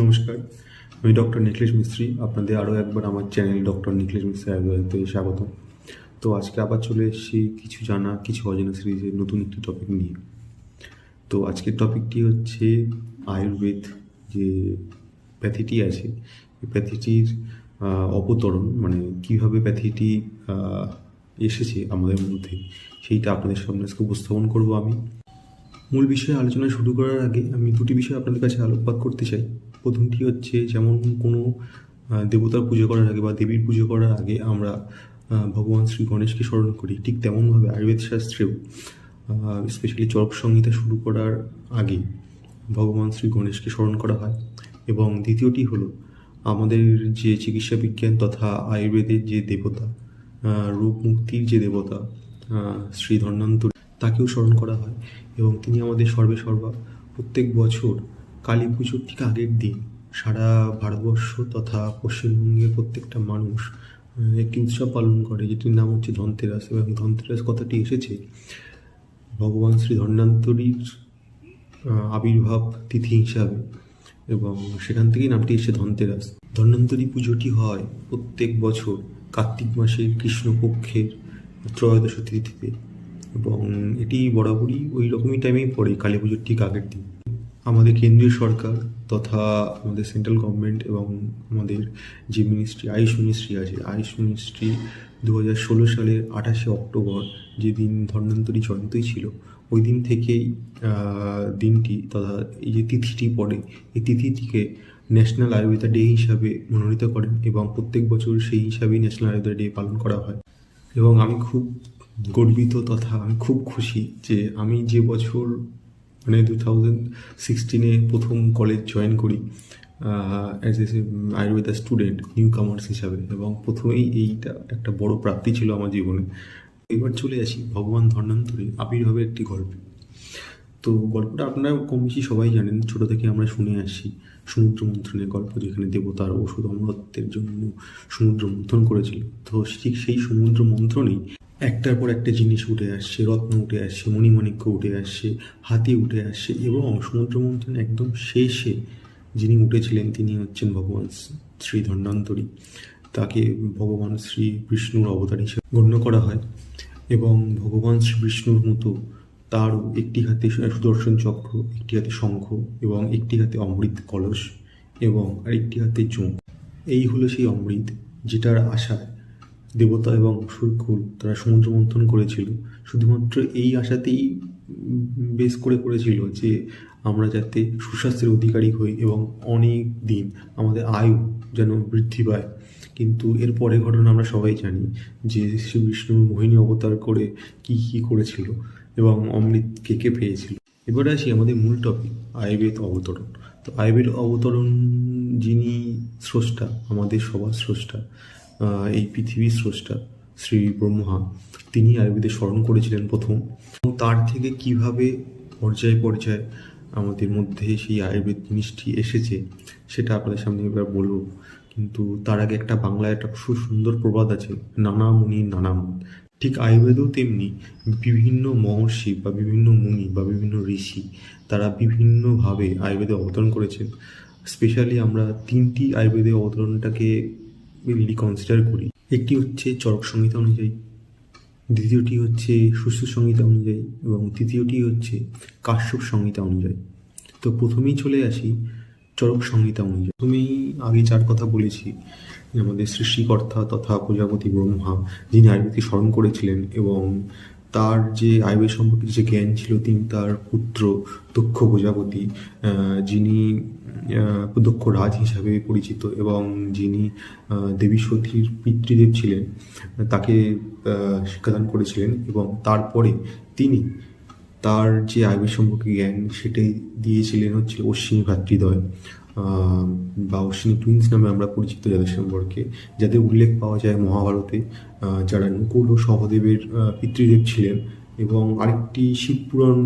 নমস্কার, আমি ডক্টর নিখিলেশ মিস্ত্রি। আপনাদের আরও একবার আমার চ্যানেল ডক্টর নিখিলেশ মিস্ত্রি আয়ুর্বেদতে স্বাগত। তো আজকে আবার চলে এসেছি কিছু জানা, কিছু অজানা সিরিজের নতুন একটি টপিক নিয়ে। তো আজকের টপিকটি হচ্ছে আয়ুর্বেদ, যে প্যাথিটি আছে, এই প্যাথিটির অবতরণ মানে কীভাবে প্যাথিটি এসেছে আমাদের মধ্যে, সেইটা আপনাদের সামনে আজকে উপস্থাপন করব আমি। মূল বিষয়ে আলোচনা শুরু করার আগে আমি দুটি বিষয় আপনাদের কাছে আলোকপাত করতে চাই। প্রথমটি হচ্ছে যেমন কোনো দেবতার পুজো করার আগে বা দেবীর পুজো করার আগে আমরা ভগবান শ্রী গণেশকে স্মরণ করি। ঠিক তেমনভাবে আয়ুর্বেদ শাস্ত্রেও স্পেশালি চরক সংহিতা শুরু করার আগে ভগবান শ্রী গণেশকে স্মরণ করা হয়। এবং দ্বিতীয়টি হলো আমাদের যে চিকিৎসা বিজ্ঞান তথা আয়ুর্বেদের যে দেবতা রোগ মুক্তির যে দেবতা শ্রী ধন্বন্তরী, তাকেও স্মরণ করা হয়। এবং তিনি আমাদের সর্বে সর্বা প্রত্যেক বছর কালী পুজোর ঠিক আগের দিন সারা ভারতবর্ষ তথা পশ্চিমবঙ্গের প্রত্যেকটা মানুষ একটি উৎসব পালন করে যেটির নাম হচ্ছে ধনতেরাস এবং ধনতেরাস কথাটি এসেছে ভগবান শ্রী ধন্বন্তরীর আহ, আবির্ভাব তিথি হিসাবে এবং সেখান থেকেই নামটি এসেছে ধনতেরাস। ধন্বন্তরী পুজোটি হয় প্রত্যেক বছর কার্তিক মাসের কৃষ্ণপক্ষের ত্রয়োদশ তিথিতে এবং এটি বরাবরই ওই রকমই টাইমেই পড়ে কালী পুজোর ঠিক আগের দিন। আমাদের কেন্দ্রীয় সরকার তথা আমাদের সেন্ট্রাল গভর্নমেন্ট এবং আমাদের যে মিনিস্ট্রি, আয়ুষ মিনিস্ট্রি আছে, আয়ুষ মিনিস্ট্রি দু হাজার ষোলো সালের আঠাশে অক্টোবর যেদিন ধন্বন্তরী জয়ন্তী ছিল, ওই দিন থেকেই দিনটি তথা এই যে তিথিটি পড়ে, এই তিথিটিকে ন্যাশনাল আয়ুর্বেদা ডে হিসাবে মনোনীত করেন এবং প্রত্যেক বছর সেই হিসাবেই ন্যাশনাল আয়ুর্বেদা ডে পালন করা হয়। এবং আমি খুব গর্বিত তথা আমি খুব খুশি যে আমি যে বছর মানে টু থাউজেন্ড সিক্সটিনে প্রথম কলেজ জয়েন করি as a Ayurveda student new comers হিসাবে। এবং প্রথমেই এইটা একটা বড় প্রাপ্তি ছিল আমার জীবনে। এবার চলে আসি ভগবান ধর্নান্তরী আবির্ভাবের একটি গল্প। তো গল্পটা আপনারা কম বেশি সবাই জানেন, ছোটো থেকে আমরা শুনে আসি। সমুদ্র মন্থনের গল্প যেখানে দেবতার ওষুধ অমরত্বের জন্য সমুদ্র মন্থন করেছিল। তো ঠিক সেই সমুদ্র মন্থনেই একটার পর একটা জিনিস উঠে আসছে, রত্ন উঠে আসছে, মণিমাণিক্য উঠে আসছে, হাতি উঠে আসছে এবং সমুদ্র মন্থন একদম শেষে যিনি উঠেছিলেন তিনি হচ্ছেন ভগবান শ্রী ধন্বান্তরী তাকে ভগবান শ্রী বিষ্ণুর অবতার হিসেবে গণ্য করা হয় এবং ভগবান শ্রী বিষ্ণুর মতো তারও একটি হাতে সুদর্শন চক্র, একটি হাতে শঙ্খ এবং একটি হাতে অমৃত কলস এবং আরেকটি হাতে চোখ এই হলো সেই অমৃত যেটার আশায় দেবতা এবং সুরকুল তারা সমুদ্র মন্থন করেছিল। শুধুমাত্র এই আশাতেই বেশ করে করেছিল যে আমরা যাতে সুস্বাস্থ্যের অধিকারী হই এবং অনেক দিন আমাদের আয়ু যেন বৃদ্ধি পায়। কিন্তু এর পরে ঘটনা আমরা সবাই জানি যে শ্রী বিষ্ণু মোহিনী অবতার করে কি কি করেছিল এবং অমৃত কে কে পেয়েছিল। এবারে আসি আমাদের মূল টপিক আয়ুর্বেদ অবতরণ। তো আয়ুর্বেদ অবতরণ যিনি স্রষ্টা, আমাদের সবার স্রষ্টা এই পৃথিবীর স্রষ্টা শ্রী ব্রহ্মা। তিনি আয়ুর্বেদের স্মরণ করেছিলেন প্রথম। এবং তার থেকে কীভাবে পর্যায়ে পর্যায়ে আমাদের মধ্যে সেই আয়ুর্বেদ জিনিসটি এসেছে, সেটা আপনাদের সামনে এবার বলব। কিন্তু তার আগে একটা বাংলায় একটা সুন্দর প্রবাদ আছে, নানা মুনি, নানা মত ঠিক আয়ুর্বেদেও তেমনি বিভিন্ন মহর্ষি বা বিভিন্ন মুনি বা বিভিন্ন ঋষি, তারা বিভিন্নভাবে আয়ুর্বেদে অবতরণ করেছেন। স্পেশালি আমরা তিনটি আয়ুর্বেদে অবতরণটাকে মেনলি কনসিডার করি। একটি হচ্ছে চরক সংহিতা অনুযায়ী, দ্বিতীয়টি হচ্ছে সুস্থ সংহিতা অনুযায়ী এবং তৃতীয়টি হচ্ছে কাশ্যপ সংহিতা অনুযায়ী। তো প্রথমেই চলে আসি চরক সংহিতা অনুযায়ী। প্রথমেই আগে যার কথা বলেছি আমাদের সৃষ্টিকর্তা তথা প্রজাপতি ব্রহ্মা যিনি আয়ুর্বেদকে স্মরণ করেছিলেন এবং তার যে আয়ুর্বেদ সম্পর্কে যে জ্ঞান ছিল তিনি তার পুত্র দক্ষ প্রজাপতি যিনি দক্ষ রাজ হিসাবে পরিচিত এবং যিনি দেবী সতীর পিতৃদেব ছিলেন তাকে শিক্ষাদান করেছিলেন এবং তারপরে তিনি তার যে আয়ুর্বেদ সম্পর্কে জ্ঞান সেটাই দিয়েছিলেন হচ্ছে অশ্বিনী ভ্রাতৃদ্বয় আহ, বা অশ্বিনী টুইন্স নামে আমরা পরিচিত যাদের সম্পর্কে, যাদের উল্লেখ পাওয়া যায় মহাভারতে যারা নকুল ও সহদেবের পিতৃদেব ছিলেন এবং আরেকটি শিবপুরাণ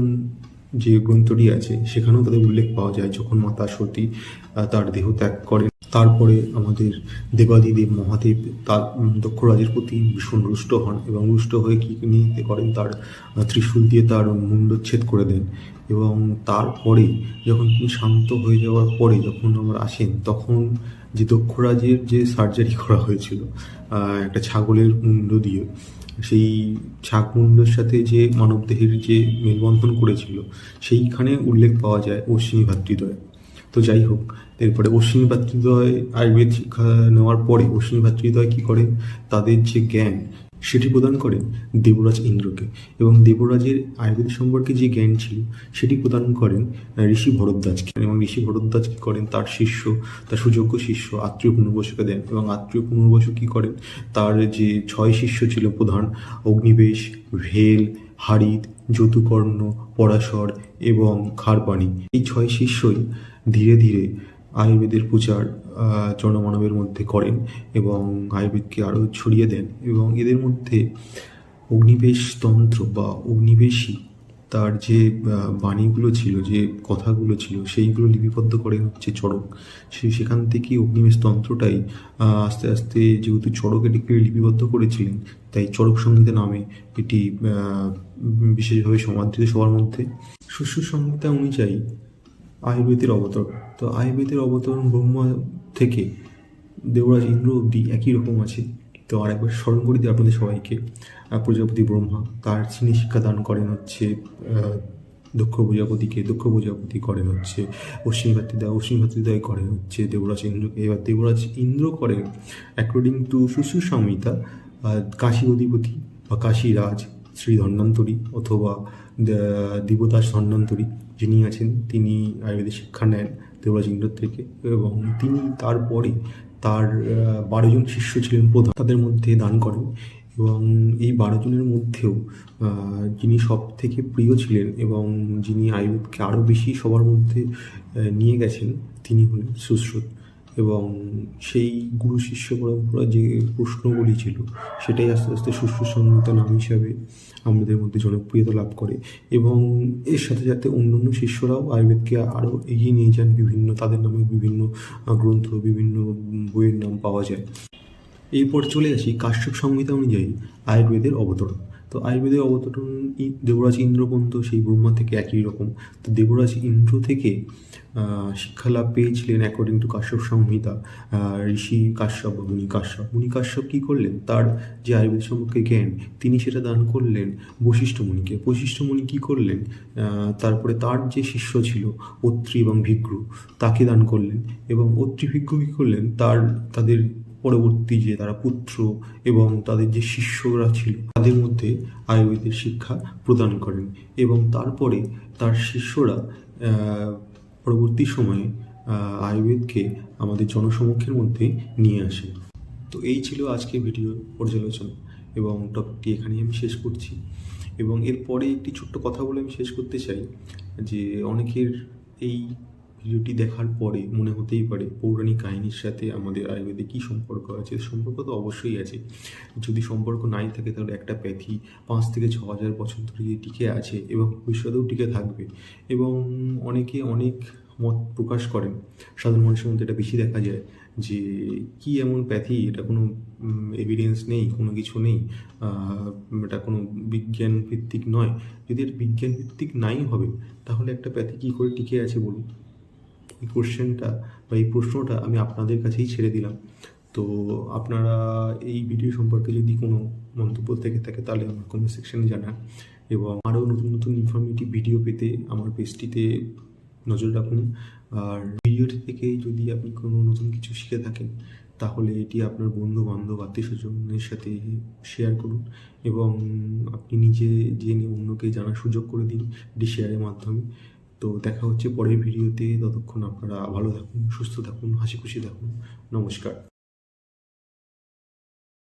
যে গ্রন্থটি আছে, সেখানেও তাদের উল্লেখ পাওয়া যায় যখন মাতা সতী তার দেহ ত্যাগ করেন। তারপরে আমাদের দেবাদিদেব মহাদেব, তার দক্ষরাজের প্রতি ভীষণ রুষ্ট হন এবং রুষ্ট হয়ে কী নিতে করেন? তার ত্রিশূল দিয়ে তার মুন্ডচ্ছেদ করে দেন এবং তারপরে যখন তিনি শান্ত হয়ে যাওয়ার পরে যখন আমরা আসেন, তখন যে দক্ষরাজের যে সার্জারি করা হয়েছিল একটা ছাগলের মুন্ড দিয়ে, সেই ছাগ মুন্ডের সাথে যে মানবদেহের যে মেলবন্ধন করেছিল, সেইখানে উল্লেখ পাওয়া যায় অশ্বিনী ভাতৃদ্বয় তো যাই হোক, এরপরে অশ্বিনী ভাতৃদ্বয় আয়ুর্বেদ শিক্ষা নেওয়ার পরে অশ্বিনী ভাতৃদ্বয় কী করেন? তাদের যে জ্ঞান, সেটি প্রদান করেন দেবরাজ ইন্দ্রকে এবং দেবরাজের আয়ুর্বেদ সম্পর্কে যে জ্ঞান ছিল, সেটি প্রদান করেন ঋষি ভরদ্বাজকে এবং ঋষি ভরদ্বাজ কী করেন? তার শিষ্য, তার সুযোগ্য শিষ্য আত্মীয় পুনর্বসুকে দেন এবং আত্মীয় পুনর্বসু কী করেন? তার যে ছয় শিষ্য ছিল প্রধান, অগ্নিবেশ, ভেল, হারিত যতুকর্ণ পরাশর এবং খারপানি। এই ছয় শিষ্যই ধীরে ধীরে আয়ুর্বেদের প্রচার জনমানবের মধ্যে করেন এবং আয়ুর্বেদকে আরও ছড়িয়ে দেন এবং এদের মধ্যে অগ্নিবেশ তন্ত্র বা অগ্নিবেশী তার যে বাণীগুলো ছিল, যে কথাগুলো ছিল, সেইগুলো লিপিবদ্ধ করেন হচ্ছে চড়ক। সে, সেখান থেকেই অগ্নিবেশ তন্ত্রটাই আস্তে আস্তে যেহেতু চড়ক এটিকে লিপিবদ্ধ করেছিলেন, তাই চড়ক সংহিতা নামে এটি বিশেষভাবে সমাদৃত সবার মধ্যে। শস্য সংহিতা অনুযায়ী আয়ুর্বেদের অবতরণ। তো আয়ুর্বেদের অবতরণ ব্রহ্মা থেকে দেবরাজ ইন্দ্র অব্দি একই রকম আছে। তো আরেকবার স্মরণ করে দিই আপনাদের সবাইকে প্রজাপতি ব্রহ্মা তার যিনি শিক্ষা দান করেন হচ্ছে দক্ষ প্রজাপতিকে দক্ষ প্রজাপতি করেন হচ্ছে, অশ্বিনী ভাতৃদয় অশ্বিনী ভাতৃদয় করেন হচ্ছে দেবরাজ ইন্দ্রকে। এবার দেবরাজ ইন্দ্র করেন অ্যাকর্ডিং টু সুশু সংহিতা কাশী অধিপতি বা কাশীরাজ শ্রী ধন্বন্তরী অথবা দিবদাস ধন্বন্তরী যিনি আছেন তিনি আয়ুর্বেদের শিক্ষা নেন দেবরাজ ইন্দ্র থেকে এবং তিনি তারপরে তার আহ, বারো জন শিষ্য ছিলেন প্রধান। তাদের মধ্যে দান করেন এবং এই বারো জনের মধ্যেও যিনি সব থেকে প্রিয় ছিলেন এবং যিনি আয়ুর্বেদকে আরও বেশি সবার মধ্যে নিয়ে গেছেন তিনি হলেন সুশ্রুত। এবং সেই গুরু শিষ্য পরম্পরা যে প্রশ্নগুলি ছিল, সেটাই আস্তে আস্তে সুষ্ঠু নাম হিসাবে আমাদের মধ্যে জনপ্রিয়তা লাভ করে। এবং এর সাথে সাথে অন্যান্য শিষ্যরাও আয়ুর্বেদকে আরও এগিয়ে নিয়ে যান বিভিন্ন, তাদের নামে বিভিন্ন গ্রন্থ, বিভিন্ন বইয়ের নাম পাওয়া যায়। এরপর চলে আসি কাশ্যপ সংহিতা অনুযায়ী আয়ুর্বেদের অবতরণ। তো আয়ুর্বেদের অবতরণ দেবরাজ ইন্দ্র পর্যন্ত সেই ব্রহ্মা থেকে একই রকম। তো দেবরাজ ইন্দ্র থেকে আহ, শিক্ষা লাভ পেয়েছিলেন অ্যাকর্ডিং টু কাশ্যপ সংহিতা ঋষি কাশ্যপ বা মুনি কাশ্যপ। মুনি কাশ্যপ কী করলেন? তার যে আয়ুর্বেদ সম্পর্কে জ্ঞান তিনি সেটা দান করলেন বশিষ্ঠ মুনিকে। বশিষ্ঠ মুনি কী করলেন? তারপরে তার যে শিষ্য ছিল অত্রি এবং ভিগ্রু তাকে দান করলেন। এবং অত্রি ভিগ্রু কী করলেন? তার তাদের পরবর্তী যে তারা পুত্র এবং তাদের যে শিষ্যরা ছিল, তাদের মধ্যে আয়ুর্বেদের শিক্ষা প্রদান করেন এবং তারপরে তার শিষ্যরা পরবর্তী সময়ে আয়ুর্বেদকে আমাদের জনসমক্ষের মধ্যে নিয়ে আসে তো এই ছিল আজকে ভিডিও পর্যালোচনা এবং টপিকটি এখানেই আমি শেষ করছি। এবং এরপরে একটি ছোট্ট কথা বলে আমি শেষ করতে চাই যে অনেকের এই ভিডিওটি দেখার পরে মনে হতেই পারে পৌরাণিক কাহিনীর সাথে আমাদের আয়ুর্বেদে কী সম্পর্ক আছে? সম্পর্ক তো অবশ্যই আছে। যদি সম্পর্ক নাই থাকে তাহলে একটা প্যাথি পাঁচ থেকে ছ হাজার বছর ধরে টিকে আছে এবং ভবিষ্যতেও টিকে থাকবে এবং অনেকে অনেক মত প্রকাশ করেন। সাধারণ মানুষের মধ্যে এটা বেশি দেখা যায় যে কি এমন প্যাথি এটা কোনো এভিডেন্স নেই, কোনো কিছু নেই এটা কোনো বিজ্ঞান ভিত্তিক নয়। যদি এটা বিজ্ঞান ভিত্তিক নাই হবে, তাহলে একটা প্যাথি কী করে টিকে আছে বলুন? এই কোশ্চেনটা বা এই প্রশ্নটা আমি আপনাদের কাছেই ছেড়ে দিলাম। তো আপনারা এই ভিডিও সম্পর্কে যদি কোনো মন্তব্য থেকে থাকে তাহলে আমার কমেন্ট সেকশানে জানান এবং আরও নতুন নতুন ইনফরমেটিভ ভিডিও পেতে আমার পেজটিতে নজর রাখুন। আর ভিডিওটি থেকে যদি আপনি কোনো নতুন কিছু শিখে থাকেন, তাহলে এটি আপনার বন্ধু বান্ধব আত্মীয় স্বজনের সাথে শেয়ার করুন এবং আপনি নিজে জেনে অন্যকে জানার সুযোগ করে দিন এটি শেয়ারের মাধ্যমে। তো দেখা হচ্ছে পরের ভিডিওতে। ততক্ষণ আপনারা ভালো থাকুন, সুস্থ থাকুন হাসি খুশি থাকুন। নমস্কার।